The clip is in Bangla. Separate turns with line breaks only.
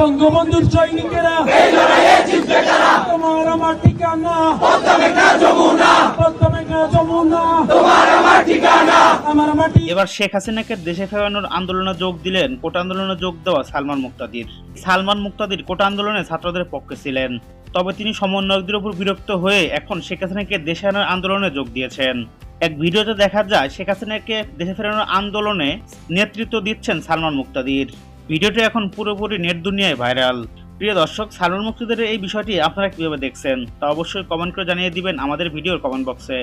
বঙ্গবন্ধুর সৈনিকেরা। তোমার আমার
এবার শেখ হাসিনাকে দেশে ফেরানোর আন্দোলনে যোগ দিলেন কোটা আন্দোলনে যোগ দেওয়া সালমান মুক্তাদির। সালমান মুক্তাদির কোটা আন্দোলনে ছাত্রদের পক্ষে ছিলেন। তবে তিনি সমন্বয়কদের উপর বিরক্ত হয়ে এখন শেখ হাসিনাকে দেশে আনার আন্দোলনে যোগ দিয়েছেন। এক ভিডিওতে দেখা যায় শেখ হাসিনাকে দেশে ফেরানোর আন্দোলনে নেতৃত্ব দিচ্ছেন সালমান মুক্তাদির। ভিডিওটি এখন পুরোপুরি নেট দুনিয়ায় ভাইরাল। প্রিয় দর্শক, সালমান মুক্তিদের এই বিষয়টি আপনারা কীভাবে দেখছেন তা অবশ্যই কমেন্ট করে জানিয়ে দিবেন আমাদের ভিডিওর কমেন্ট বক্সে।